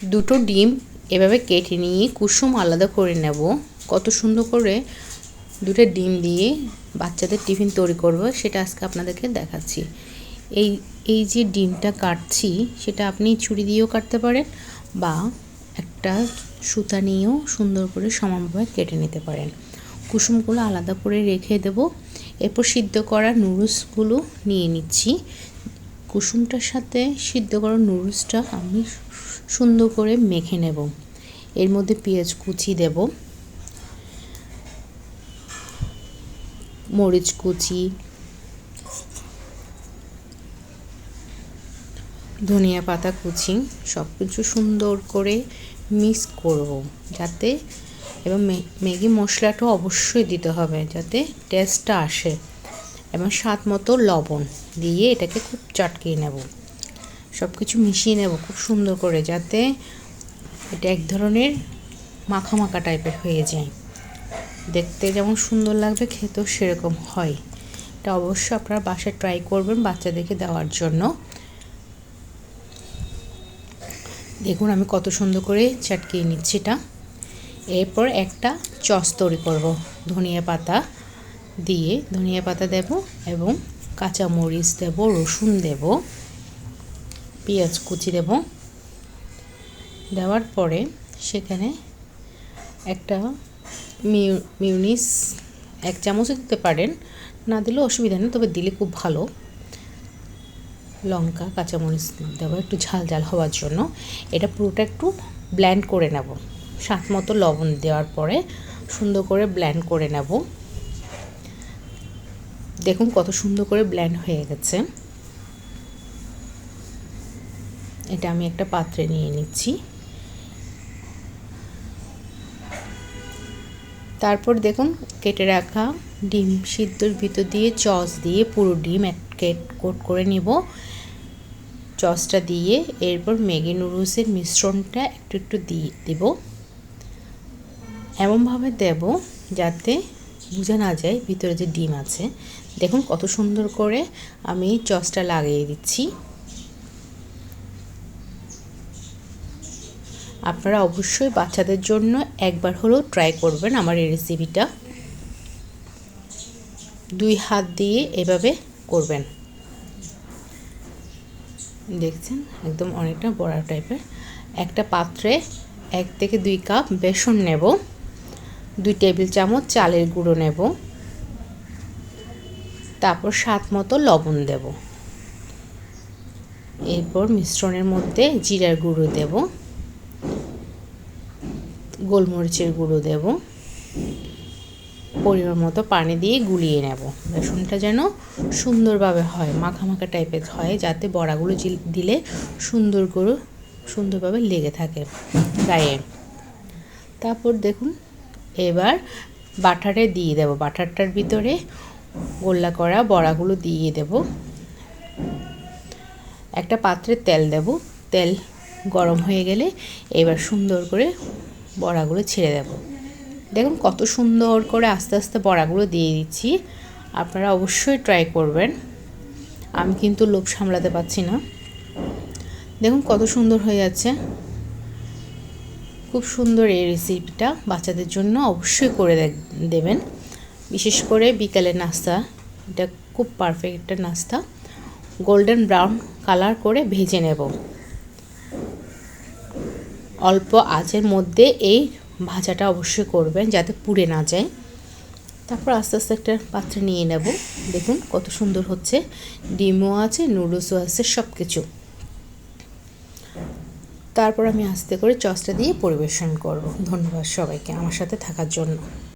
দুটো ডিম এভাবে কেটে নিয়ে কুসুম আলাদা করে নেব। কত সুন্দর করে দুটো ডিম দিয়ে বাচ্চাদের টিফিন তৈরি করব, সেটা আজকে আপনাদেরকে দেখাচ্ছি। এই এই যে ডিমটা কাটছি, সেটা আপনি ছুরি দিয়েও কাটতে পারেন বা একটা সুতা নিয়েও সুন্দর করে সমানভাবে কেটে নিতে পারেন। কুসুমগুলো আলাদা করে রেখে দেব। এরপর সিদ্ধ করা নুডলসগুলো নিয়ে নিচ্ছি। কুসুমটার সাথে সিদ্ধ করা নুডলসটা আমি সুন্দর করে মেখে নেব। এর মধ্যে পেঁয়াজ কুচি দেব, মরিচ কুচি, ধনিয়া পাতা কুচি সব কিছু সুন্দর করে মিক্স করব যাতে এবং ম্যাগি মশলাটা অবশ্যই দিতে হবে যাতে টেস্টটা আসে। এবং স্বাদ মতো লবণ দিয়ে এটাকে খুব চটকিয়ে নেব। সব কিছু মিশিয়ে নেব খুব সুন্দর করে যাতে এটা এক ধরনের মাখা মাখা টাইপের হয়ে যায়। দেখতে যেমন সুন্দর লাগবে, খেতেও সেরকম হয়। এটা অবশ্যই আপনারা বাসায় ট্রাই করবেন বাচ্চাদেরকে দেওয়ার জন্য। দেখুন আমি কত সুন্দর করে চাটকিয়ে নিচ্ছি এটা। এরপর একটা চস তৈরি করব, ধনিয়া পাতা। দিয়ে ধনিয়া পাতা দেব এবং কাঁচা মরিচ দেব, রসুন দেব, পেঁয়াজ কুচি দেব। দেওয়ার পরে সেখানে একটা মিউনিস এক চামচও দিতে পারেন। না দিলেও অসুবিধা নেই, তবে দিলে খুব ভালো। লঙ্কা, কাঁচামরিচ দেবো, একটু ঝাল ঝাল হওয়ার জন্য। এটা পুরোটা একটু ব্ল্যান্ড করে নেব। স্বাদ মতো লবণ দেওয়ার পরে সুন্দর করে ব্ল্যান্ড করে নেব। দেখুন কত সুন্দর করে ব্ল্যান্ড হয়ে গেছে। এটা আমি একটা পাত্রে নিয়ে নিচ্ছি। তারপর দেখুন কেটে রাখা ডিম সিদ্ধর ভিতর দিয়ে চস দিয়ে পুরো ডিম এক কেট কোট করে নিব। চসটা দিয়ে এরপর ম্যাগি নুডলসের মিশ্রণটা একটু একটু দিয়ে দেব। এমনভাবে দেব যাতে বোঝা না যায়, ভিতরে যে ডিম আছে। দেখুন কত সুন্দর করে আমি চসটা লাগিয়ে দিচ্ছি। আপনারা অবশ্যই বাচ্চাদের জন্য একবার হলেও ট্রাই করবেন আমার এই রেসিপিটা দুই হাত দিয়ে এভাবে করবেন। দেখছেন? একদম অনেকটা বড়া টাইপের একটা পাত্রে এক থেকে দুই কাপ বেসন নেব। দুই টেবিল চামচ চালের গুঁড়ো নেব। তারপর স্বাদ মতো লবণ দেব। এরপর মিশ্রণের মধ্যে জিরার গুঁড়ো দেব। গোলমরিচের গুঁড়ো দেব। পরিমাণ মতো পানি দিয়ে গুলিয়ে নেব। বেসনটা যেন সুন্দরভাবে হয় মাখা মাখা টাইপের হয়, যাতে বড়াগুলো দিলে সুন্দর করে, সুন্দরভাবে লেগে থাকে গায়ে। তারপর দেখুন এবার বাটারে দিয়ে দেব। বাটারটার ভিতরে গোল্লা করা বড়াগুলো দিয়ে দেব। একটা পাত্রে তেল দেব। তেল গরম হয়ে গেলে এবার সুন্দর করে বড়াগুলো ছেড়ে দেব। দেখুন কত সুন্দর করে আস্তে আস্তে বড়াগুলো দিয়ে দিচ্ছি। আপনারা অবশ্যই ট্রাই করবেন। আমি কিন্তু লোভ সামলাতে পারছি না। দেখুন কত সুন্দর হয়ে যাচ্ছে। খুব সুন্দর এই রেসিপিটা বাচ্চাদের জন্য অবশ্যই করে দেবেন। বিশেষ করে বিকালের নাস্তা, এটা খুব পারফেক্ট একটা নাস্তা। গোল্ডেন ব্রাউন কালার করে ভেজে নেব। অল্প আঁচের মধ্যে এই ভাজাটা অবশ্যই করবেন যাতে পুড়ে না যায়। তারপর আস্তে আস্তে একটা পাত্রে নিয়ে নেব। দেখুন কত সুন্দর হচ্ছে। ডিমও আছে, নুডলসও আছে সব কিছু তারপর আমি আস্তে করে চসটা দিয়ে পরিবেশন করব। ধন্যবাদ সবাইকে আমার সাথে থাকার জন্য।